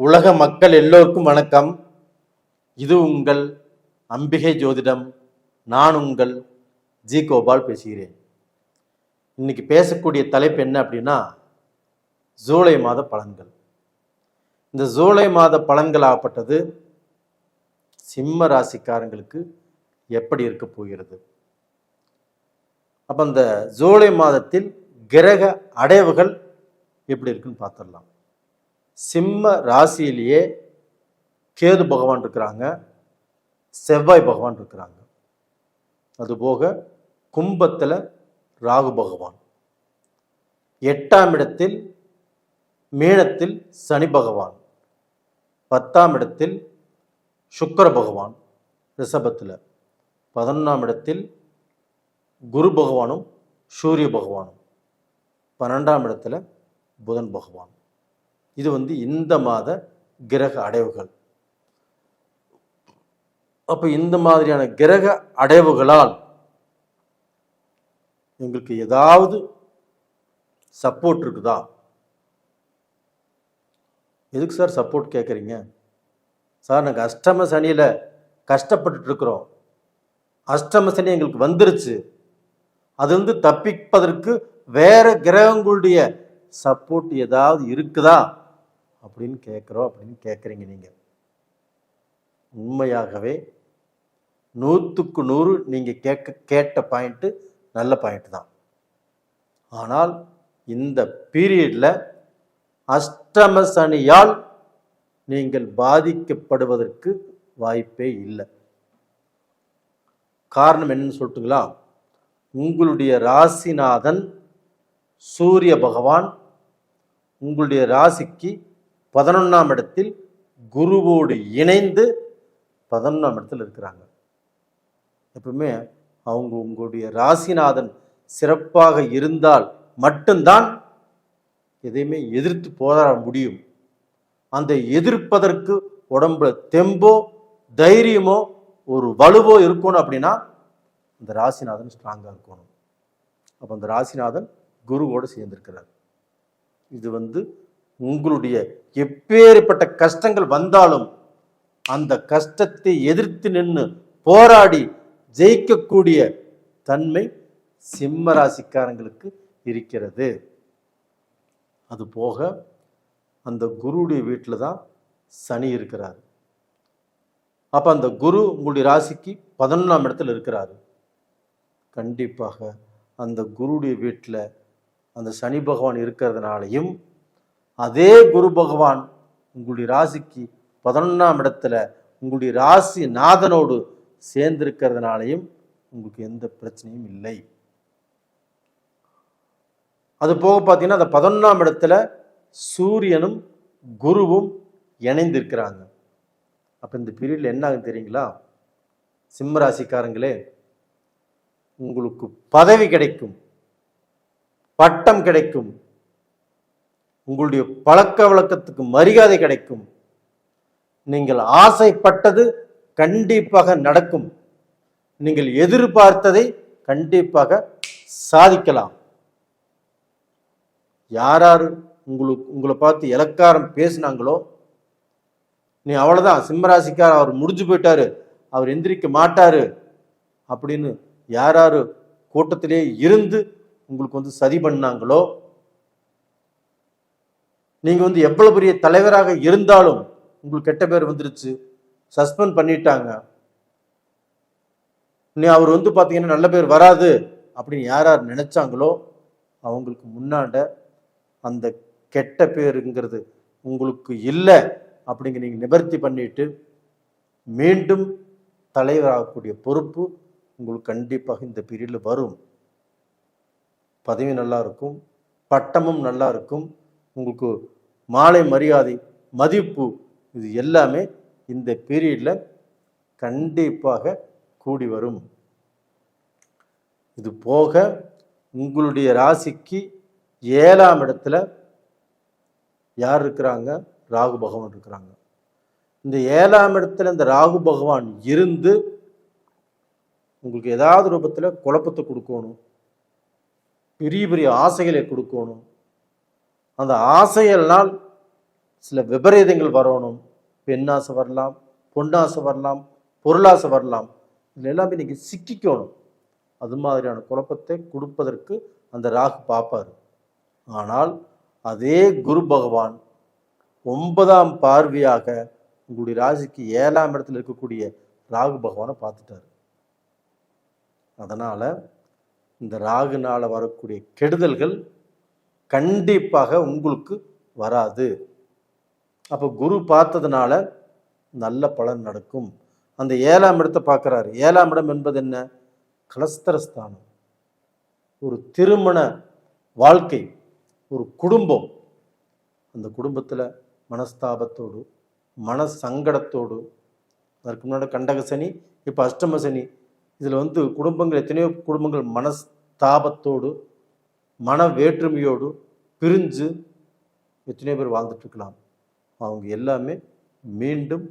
உலக மக்கள் எல்லோருக்கும் வணக்கம். இது உங்கள் அம்பிகை ஜோதிடம். நான் உங்கள் ஜி கோபால் பேசுகிறேன். இன்னைக்கு பேசக்கூடிய தலைப்பு என்ன அப்படின்னா ஜூலை மாத பலன்கள். இந்த ஜூலை மாத பழங்கள் ஆகப்பட்டது சிம்ம ராசிக்காரங்களுக்கு எப்படி இருக்க போகிறது? அப்போ அந்த ஜூலை மாதத்தில் கிரக அடைவுகள் எப்படி இருக்குன்னு பார்த்துடலாம். சிம்ம ராசியிலேயே கேது பகவான் இருக்கிறாங்க. செவ்வாய் பகவான் இருக்கிறாங்க. அதுபோக கும்பத்தில் ராகு பகவான். எட்டாம் இடத்தில் மீனத்தில் சனி பகவான். பத்தாம் இடத்தில் சுக்கர பகவான் ரிஷபத்தில். பதினொன்றாம் இடத்தில் குரு பகவானும் சூரிய பகவானும். பன்னெண்டாம் இடத்துல புதன் பகவான். இது வந்து இந்த மாத கிரக அடைவுகள். அப்போ இந்த மாதிரியான கிரக அடைவுகளால் எங்களுக்கு ஏதாவது சப்போர்ட் இருக்குதா? எதுக்கு சார் சப்போர்ட் கேட்குறீங்க சார் நாங்கள் அஷ்டம சனியில் கஷ்டப்பட்டுட்டு இருக்கிறோம். அஷ்டம சனி எங்களுக்கு வந்துருச்சு. அது வந்து தப்பிப்பதற்கு வேற கிரகங்களுடைய சப்போர்ட் ஏதாவது இருக்குதா? அப்படின்னு கேட்குறோம் அப்படின்னு கேட்குறீங்க நீங்கள் உண்மையாகவே நூற்றுக்கு நூறு நீங்கள் கேட்க கேட்ட பாயிண்ட்டு நல்ல பாயிண்ட் தான். ஆனால் இந்த பீரியடில் அஷ்டம சனியால் நீங்கள் பாதிக்கப்படுவதற்கு வாய்ப்பே இல்லை. காரணம் என்னன்னு சொல்லட்டுங்களா? உங்களுடைய ராசிநாதன் சூரிய பகவான் உங்களுடைய ராசிக்கு பதினொன்றாம் இடத்தில் குருவோடு இணைந்து பதினொன்றாம் இடத்தில் இருக்கிறாங்க. எப்பவுமே அவங்க உங்களுடைய ராசிநாதன் சிறப்பாக இருந்தால் மட்டும்தான் எதையுமே எதிர்த்து போராட முடியும். அந்த எதிர்ப்பதற்கு உடம்புல தெம்போ தைரியமோ ஒரு வலுவோ இருக்கணும் அப்படின்னா இந்த ராசிநாதன் ஸ்ட்ராங்காக இருக்கணும். அப்போ அந்த ராசிநாதன் குருவோடு சேர்ந்திருக்கிறார். இது வந்து உங்களுடைய எப்பேற்பட்ட கஷ்டங்கள் வந்தாலும் அந்த கஷ்டத்தை எதிர்த்து நின்று போராடி ஜெயிக்கக்கூடிய தன்மை சிம்ம ராசிக்காரங்களுக்கு இருக்கிறது. அது போக அந்த குருவுடைய வீட்டில் தான் சனி இருக்கிறார். அப்போ அந்த குரு உங்களுடைய ராசிக்கு பதினொன்றாம் இடத்துல இருக்கிறாரு. கண்டிப்பாக அந்த குருடைய வீட்டில் அந்த சனி பகவான் இருக்கிறதுனாலையும் அதே குரு பகவான் உங்களுடைய ராசிக்கு பதினொன்றாம் இடத்துல உங்களுடைய ராசி நாதனோடு சேர்ந்திருக்கிறதுனாலையும் உங்களுக்கு எந்த பிரச்சனையும் இல்லை. அது போக பார்த்தீங்கன்னா அந்த பதினொன்றாம் இடத்துல சூரியனும் குருவும் இணைந்திருக்கிறாங்க. அப்போ இந்த பீரியடில் என்ன ஆகும் தெரியுங்களா? சிம்ம ராசிக்காரங்களே உங்களுக்கு பதவி கிடைக்கும் பட்டம் கிடைக்கும் உங்களுடைய பழக்க வழக்கத்துக்கு மரியாதை கிடைக்கும். நீங்கள் ஆசைப்பட்டது கண்டிப்பாக நடக்கும். நீங்கள் எதிர்பார்த்ததை கண்டிப்பாக சாதிக்கலாம். யார் யார் உங்களுக்கு உங்களை பார்த்து இலக்காரம் பேசினாங்களோ நீ அவ்வளோதான் சிம்மராசிக்கார் அவர் முடிஞ்சு போயிட்டாரு அவர் எந்திரிக்க மாட்டாரு அப்படின்னு யார் யார் கூட்டத்திலே இருந்து உங்களுக்கு வந்து சதி பண்ணாங்களோ நீங்கள் வந்து எவ்வளோ பெரிய தலைவராக இருந்தாலும் உங்களுக்கு கெட்ட பேர் வந்துருச்சு சஸ்பெண்ட் பண்ணிட்டாங்க. நீ அவர் வந்து பார்த்தீங்கன்னா நல்ல பேர் வராது அப்படின்னு யார் யார் நினைச்சாங்களோ அவங்களுக்கு முன்னாண்ட அந்த கெட்ட பேருங்கிறது உங்களுக்கு இல்லை அப்படிங்க நீங்கள் நிவர்த்தி பண்ணிட்டு மீண்டும் தலைவராகக்கூடிய பொறுப்பு உங்களுக்கு கண்டிப்பாக இந்த பீரியடில் வரும். பதவி நல்லா இருக்கும் பட்டமும் நல்லா இருக்கும். உங்களுக்கு மாலை மரியாதை மதிப்பு இது எல்லாமே இந்த பீரியடில் கண்டிப்பாக கூடி வரும். இது போக உங்களுடைய ராசிக்கு ஏழாம் இடத்துல யார் இருக்கிறாங்க? ராகு பகவான் இருக்கிறாங்க. இந்த ஏழாம் இடத்துல இந்த ராகு பகவான் இருந்து உங்களுக்கு ஏதாவது ரூபத்தில் குழப்பத்தை கொடுக்கணும். பெரிய பெரிய ஆசைகளை கொடுக்கணும். அந்த ஆசையெல்லாம் சில விபரீதங்கள் வரணும். பெண்ணாசை வரலாம் பொன்னாசை வரலாம் பொருளாசை வரலாம். இதில் எல்லாமே நீங்கள் சிக்கிக்கணும். அது மாதிரியான குழப்பத்தை கொடுப்பதற்கு அந்த ராகு பார்ப்பார். ஆனால் அதே குரு பகவான் ஒன்பதாம் பார்வையாக உங்களுடைய ராசிக்கு ஏழாம் இடத்துல இருக்கக்கூடிய ராகு பகவானை பார்த்துட்டாரு. அதனால் இந்த ராகுனால் வரக்கூடிய கெடுதல்கள் கண்டிப்பாக உங்களுக்கு வராது. அப்போ குரு பார்த்ததுனால நல்ல பலன் நடக்கும். அந்த ஏழாம் இடத்தை பார்க்குறாரு. ஏழாம் இடம் என்பது என்ன? கலஸ்தரஸ்தானம். ஒரு திருமண வாழ்க்கை ஒரு குடும்பம். அந்த குடும்பத்தில் மனஸ்தாபத்தோடு மன சங்கடத்தோடு அதற்கு முன்னாடி கண்டக சனி இப்போ அஷ்டம சனி. இதில் வந்து குடும்பங்கள் எத்தனையோ குடும்பங்கள் மனஸ்தாபத்தோடு மன வேற்றுமையோடு பிரிஞ்சு எத்தனையோ பேர் வாழ்ந்துட்டுருக்கலாம். அவங்க எல்லாமே மீண்டும்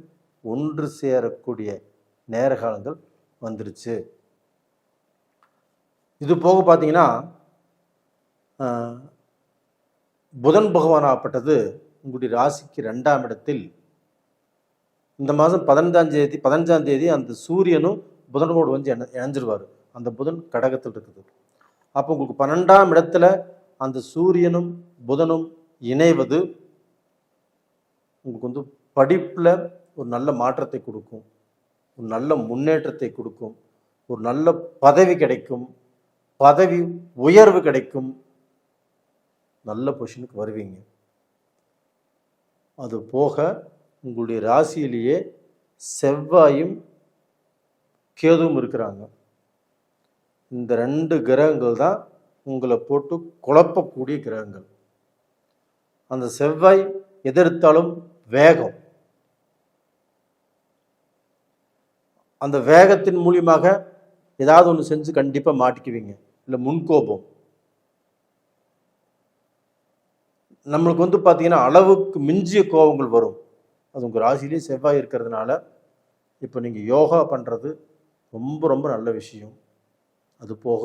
ஒன்று சேரக்கூடிய நேரகாலங்கள் வந்துருச்சு. இது போக பார்த்தீங்கன்னா புதன் பகவான் ஆகப்பட்டது உங்களுடைய ராசிக்கு ரெண்டாம் இடத்தில். இந்த மாதம் பதினஞ்சாம் தேதி பதினஞ்சாம் தேதி அந்த சூரியனும் புதனோடு வந்து இணைஞ்சிருவார். அந்த புதன் கடகத்தில் இருக்குது. அப்போ உங்களுக்கு பன்னெண்டாம் இடத்துல அந்த சூரியனும் புதனும் இணைவது உங்களுக்கு வந்து படிப்பில் ஒரு நல்ல மாற்றத்தை கொடுக்கும். ஒரு நல்ல முன்னேற்றத்தை கொடுக்கும். ஒரு நல்ல பதவி கிடைக்கும். பதவி உயர்வு கிடைக்கும். நல்ல பொசிஷனுக்கு வருவீங்க. அது போக உங்களுடைய ராசியிலேயே செவ்வாயும் கேதுவும் இருக்கிறாங்க. இந்த ரெண்டு கிரகங்கள் தான் உங்களை போட்டு குழப்பக்கூடிய கிரகங்கள். அந்த செவ்வாய் எதிர்த்தாலும் வேகம். அந்த வேகத்தின் மூலியமாக ஏதாவது ஒன்று செஞ்சு கண்டிப்பாக மாட்டிக்குவீங்க. இல்லை முன்கோபம். நம்மளுக்கு வந்து பார்த்தீங்கன்னா அளவுக்கு மிஞ்சிய கோபங்கள் வரும். அது உங்கள் ராசிலேயே செவ்வாய் இருக்கிறதுனால இப்போ நீங்கள் யோகா பண்ணுறது ரொம்ப ரொம்ப நல்ல விஷயம். அது போக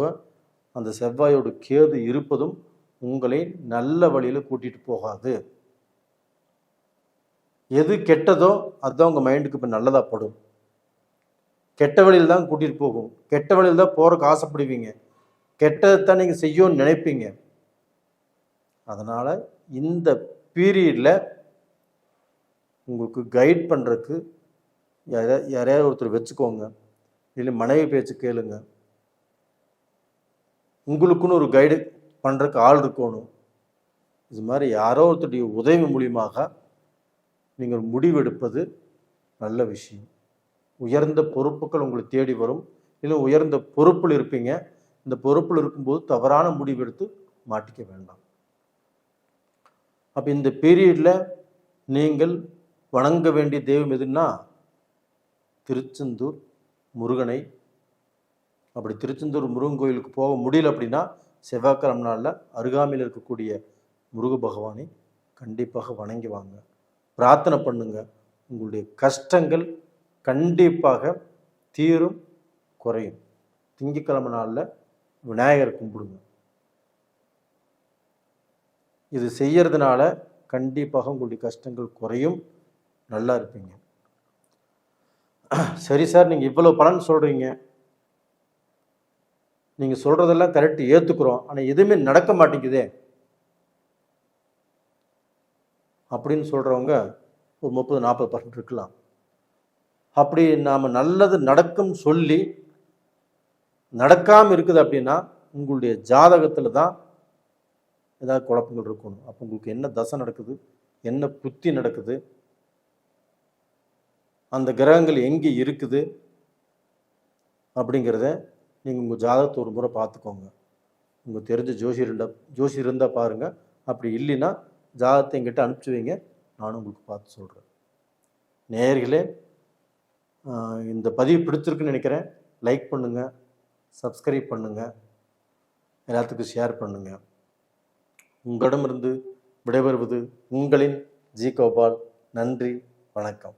அந்த செவ்வாயோட கேது இருப்பதும் உங்களை நல்ல வழியில் கூட்டிகிட்டு போகாது. எது கெட்டதோ அதுதான் உங்கள் மைண்டுக்கு இப்போ நல்லதாக படும். கெட்ட வழியில் தான் கூட்டிகிட்டு போகும். கெட்ட வழியில் தான் போகிறக்கு ஆசைப்படுவீங்க. கெட்டதை தான் நீங்கள் செய்யணும்னு நினைப்பீங்க. அதனால் இந்த பீரியடில் உங்களுக்கு கைட் பண்ணுறதுக்கு யாரா யாரையாவது ஒருத்தர் வச்சுக்கோங்க. இல்லை மனைவி பேச்சு கேளுங்கள் உங்களுக்குன்னு ஒரு கைடு பண்ணுறதுக்கு ஆள் இருக்கணும். இது மாதிரி யாரோ ஒருத்தருடைய உதவி மூலியமாக நீங்கள் முடிவெடுப்பது நல்ல விஷயம். உயர்ந்த பொறுப்புகள் உங்களை தேடி வரும். இல்லை உயர்ந்த பொறுப்பில் இருப்பீங்க. இந்த பொறுப்பில் இருக்கும்போது தவறான முடிவெடுத்து மாட்டிக்க வேண்டாம். அப்போ இந்த பீரியடில் நீங்கள் வணங்க வேண்டிய தெய்வம் எதுன்னா திருச்செந்தூர் முருகனை அப்படி திருச்செந்தூர் முருகன் கோயிலுக்கு போக முடியல அப்படின்னா செவ்வாய்க்கிழமை நாளில் அருகாமையில் இருக்கக்கூடிய முருக பகவானை கண்டிப்பாக வணங்கி வாங்க. பிரார்த்தனை பண்ணுங்க. உங்களுடைய கஷ்டங்கள் கண்டிப்பாக தீரும் குறையும். திங்கக்கிழமை நாளில் விநாயகர் கும்பிடுங்க. இது செய்யறதுனால கண்டிப்பாக உங்களுடைய கஷ்டங்கள் குறையும். நல்லா இருப்பீங்க. சரி சார் நீங்கள் இவ்வளோ பலன் சொல்கிறீங்க நீங்கள் சொல்கிறதெல்லாம் கரெக்டு ஏற்றுக்குறோம் ஆனால் எதுவுமே நடக்க மாட்டேங்குதே. அப்படின்னு சொல்கிறவங்க ஒரு முப்பது நாற்பது பர்சன்ட் இருக்கலாம். அப்படி நாம் நல்லது நடக்கும் சொல்லி நடக்காமல் இருக்குது அப்படின்னா உங்களுடைய ஜாதகத்தில் தான் ஏதாவது குழப்பங்கள் இருக்கணும். அப்போ உங்களுக்கு என்ன தசை நடக்குது? என்ன புத்தி நடக்குது? அந்த கிரகங்கள் எங்கே இருக்குது? அப்படிங்கிறத நீங்கள் உங்கள் ஜாதகத்தை ஒரு முறை பார்த்துக்கோங்க. உங்கள் தெரிஞ்ச ஜோசியர்கிட்ட இருந்தால் இருந்தால் பாருங்கள் அப்படி இல்லைன்னா ஜாதகத்தை எங்கிட்ட அனுப்பிச்சி வைங்க. நானும் உங்களுக்கு பார்த்து சொல்கிறேன் நேர்களே இந்த பதிவு பிடிச்சிருக்குன்னு நினைக்கிறேன். லைக் பண்ணுங்கள் சப்ஸ்கிரைப் பண்ணுங்கள் எல்லாத்துக்கும் ஷேர் பண்ணுங்கள் உங்களிடமிருந்து விடைபெறுவது உங்களின் ஜி கோபால். நன்றி வணக்கம்.